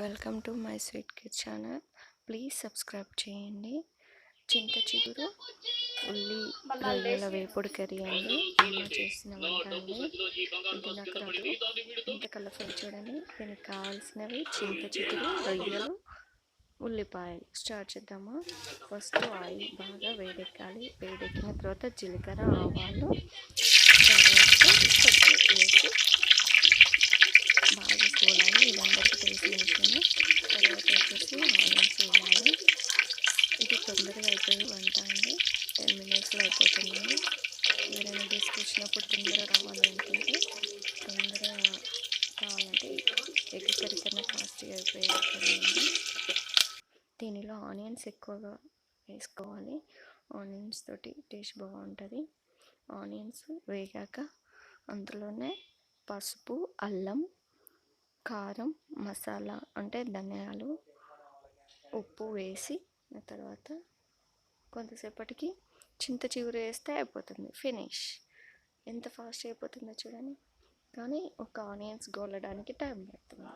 Welcome to my sweet kid channel. Please subscribe చేయండి. చింత చిగురు ఉల్లి రొయ్యల వేపుడు కర్రీ అండి. అమ్మ చేసిన వంట అండి. ఇది నాకు రాదు. ఇంత కలర్ఫుల్ చూడండి. దీనికి కావాల్సినవి చింత చిగురు రొయ్యలు ఉల్లిపాయలు స్టార్ట్ చేద్దామా? ఫస్ట్ ఆయిల్ బాగా వేడెక్కాలి. వేడెక్కిన తర్వాత జీలకర్ర ఆవాలు తర్వాత పచ్చిమిర్చి వేసి బాగా చూడాలి ఇదందరికీ తెలిసిన విషయమే తర్వాత వచ్చేసి ఆనియన్స్ వేయాలి ఇది తొందరగా అయిపోయి వంట అండి టెన్ మినిట్స్లో అయిపోతుందండి ఎవరైనా గెస్ట్ వచ్చినప్పుడు తొందరగా రావాలి అనుకుంటే తొందరగా కావాలంటే ఎగ్ కర్రీ కన్నా ఫాస్ట్గా అయిపోయే దీనిలో ఆనియన్స్ ఎక్కువగా వేసుకోవాలి. ఆనియన్స్ తోటి టేస్ట్ బాగుంటుంది. ఆనియన్స్ వేగాక అందులోనే పసుపు అల్లం కారం మసాలా అంటే ధనియాలు ఉప్పు వేసి తర్వాత కొంతసేపటికి చింత చిగురు వేస్తే అయిపోతుంది. ఫినిష్. ఎంత ఫాస్ట్ అయిపోతుందో చూడండి. కానీ ఒక ఆనియన్స్ గోలడానికి టైం పడుతుంది.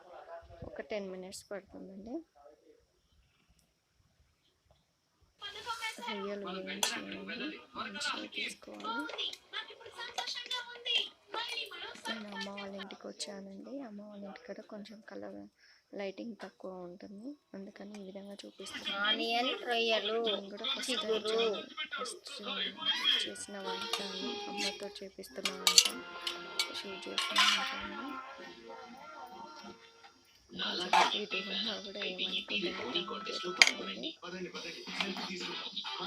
ఒక టెన్ మినిట్స్ పడుతుందండి. రొయ్యలు మంచిగా తీసుకోవాలి. వచ్చానండి అమ్మ వాళ్ళ ఇంటికాడ కొంచెం కలర్ లైటింగ్ తక్కువ ఉంటుంది. అందుకని ఈ విధంగా చూపిస్తున్నాను. ఆనియన్ రొయ్యలు కూడా ఫస్ట్ ఫస్ట్ చేసిన వంట. అమ్మతో చేపిస్తున్న వంట. షేర్ ఉన్నా కూడా ఏమనుకుంటుంది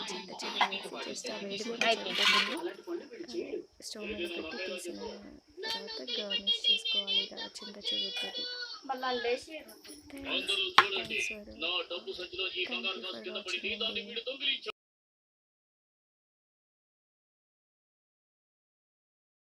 చింత చిగురు వేసి చేస్తే ఆ వేడి అయిపోతుంది స్టవ్ మీద పెట్టి తీసిన తర్వాత గార్నిష్ చేసుకోవాలి ఇలా చింత లేచి థ్యాంక్స్ థ్యాంక్స్ ఫర్